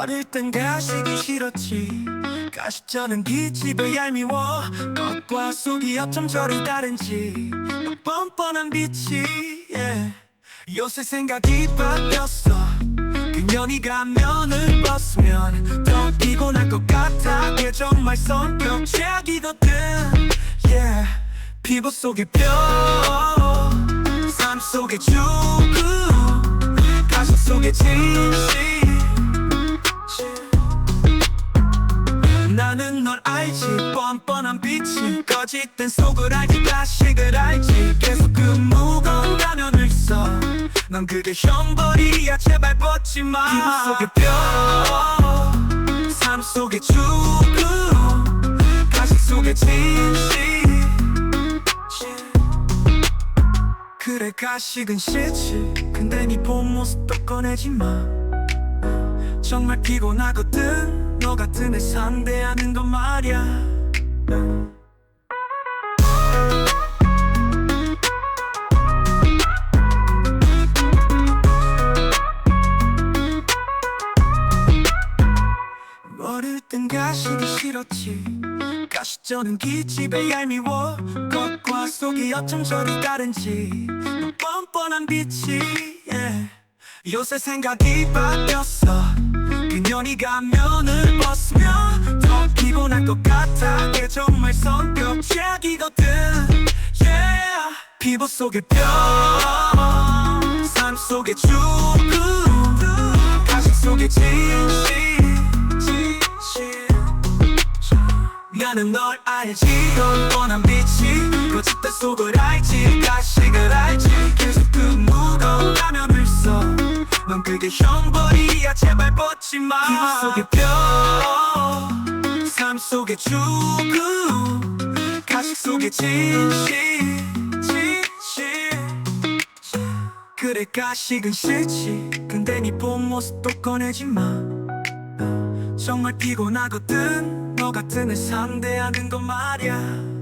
어릴 땐 가시기 싫었지. 가식처는 기집애 얄미워. 겉과 속이 어쩜 저리 다른지. 뻔뻔한 빛이 yeah. 요새 생각이 바뀌었어. 그년이 가면을 벗으면 더 피곤할 것 같아. 걔 정말 성격 최악이거든 yeah. 피부 속의 뼈삶 속의 죽음 가슴 속의 진실 빛이 꺼짓된 속을 알지 가식을 알지. 계속 그 무거운 가면을 써넌 그게 형벌이야. 제발 벗지마. 피부 속의 뼈 삶 속의 죽음 가식 속의 진실. 그래 가식은 싫지. 근데 네 본 모습도 꺼내지 마. 정말 피곤하거든. 너 같은 애 상대하는 건 말야 땐 가식이 싫었지. 가식전은 기집애 얄미워. 겉과 속이 어쩜 저리 다른지. 너 뻔뻔한 빛이 yeah. 요새 생각이 바뀌었어. 그년이 가면을 벗으면 더 피곤할 것 같아. 걔 정말 성격 최악이거든 yeah. 피부 속의 뼈삶 속의 죽음 가식 속의 진실 나는 널 알지. 뻔뻔한 빛이 거짓된 속을 알지. 가식을 알지. 계속 그 무거운 가면을 써넌 그게 형벌이야. 제발 벗지마. 피부 속의 뼈삶 속의 죽음 가식 속의 진실 그래 가식은 싫지. 근데 네본 모습도 꺼내지 마. 정말 피곤하거든. 너 같은 애 상대하는 건 말야